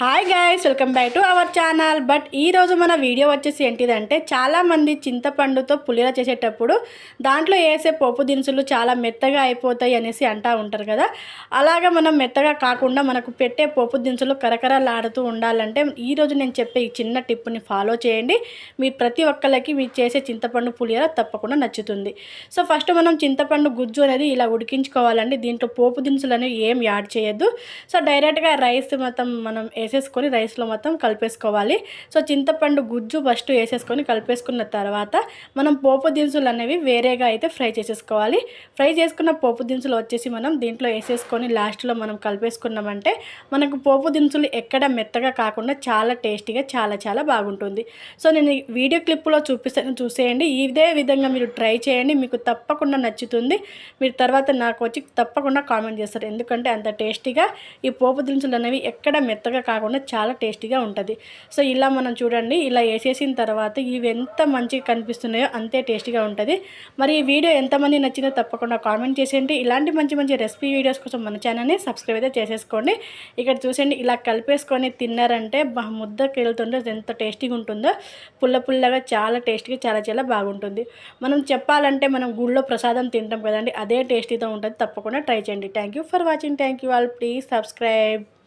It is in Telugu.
Hi guys welcome back to our channel but ఈరోజు మన వీడియో వచ్చేసి ఏంటిదంటే చాలామంది చింతపండుతో పులిహోర చేసేటప్పుడు దాంట్లో వేసే పోపు దినుసులు చాలా మెత్తగా అయిపోతాయి అనేసి అంటూ ఉంటారు కదా. అలాగా మనం మెత్తగా కాకుండా మనకు పెట్టే పోపు దినుసులు కరకరలాడుతూ ఉండాలంటే ఈ రోజు నేను చెప్పే ఈ చిన్న టిప్ని ఫాలో చేయండి. మీ ప్రతి ఒక్కరికి మీరు చేసే చింతపండు పులిహోర తప్పకుండా నచ్చుతుంది. సో ఫస్ట్ మనం చింతపండు గుజ్జు అనేది ఇలా ఉడికించుకోవాలండి. దీంట్లో పోపు దినుసులు అనేవి ఏం యాడ్ చేయొద్దు. సో డైరెక్ట్గా రైస్ మొత్తం మనం వేసేసుకొని రైస్లో మొత్తం కలిపేసుకోవాలి. సో చింతపండు గుజ్జు ఫస్ట్ వేసేసుకొని కలిపేసుకున్న తర్వాత మనం పోపు దినుసులు అనేవి వేరేగా అయితే ఫ్రై చేసేసుకోవాలి. ఫ్రై చేసుకున్న పోపు దినుసులు వచ్చేసి మనం దీంట్లో వేసేసుకొని లాస్ట్లో మనం కలిపేసుకున్నామంటే మనకు పోపు దినుసులు ఎక్కడ మెత్తగా కాకుండా చాలా టేస్టీగా చాలా చాలా బాగుంటుంది. సో నేను వీడియో క్లిప్లో చూపిస్తాను చూసేయండి. ఇదే విధంగా మీరు ట్రై చేయండి. మీకు తప్పకుండా నచ్చుతుంది. మీరు తర్వాత నాకు వచ్చి తప్పకుండా కామెంట్ చేస్తారు. ఎందుకంటే అంత టేస్టీగా ఈ పోపు దినుసులు అనేవి ఎక్కడ మెత్తగా కాకుండా చాలా టేస్టీగా ఉంటుంది. సో ఇలా మనం చూడండి ఇలా వేసేసిన తర్వాత ఇవి ఎంత మంచిగా కనిపిస్తున్నాయో అంతే టేస్టీగా ఉంటుంది. మరి ఈ వీడియో ఎంతమంది నచ్చిందో తప్పకుండా కామెంట్ చేసేయండి. ఇలాంటి మంచి మంచి రెసిపీ వీడియోస్ కోసం మన ఛానల్ని సబ్స్క్రైబ్ అయితే చేసేసుకోండి. ఇక్కడ చూసేయండి ఇలా కలిపేసుకొని తిన్నారంటే ముద్దకి వెళ్తుంటే ఎంత టేస్టీగా ఉంటుందో. పుల్ల పుల్లగా చాలా టేస్టీగా చాలా చాలా బాగుంటుంది. మనం చెప్పాలంటే మనం గుళ్ళో ప్రసాదం తింటాం కదండి అదే టేస్టీతో ఉంటుంది. తప్పకుండా ట్రై చేయండి. Thank you for watching. Thank you all. Please subscribe.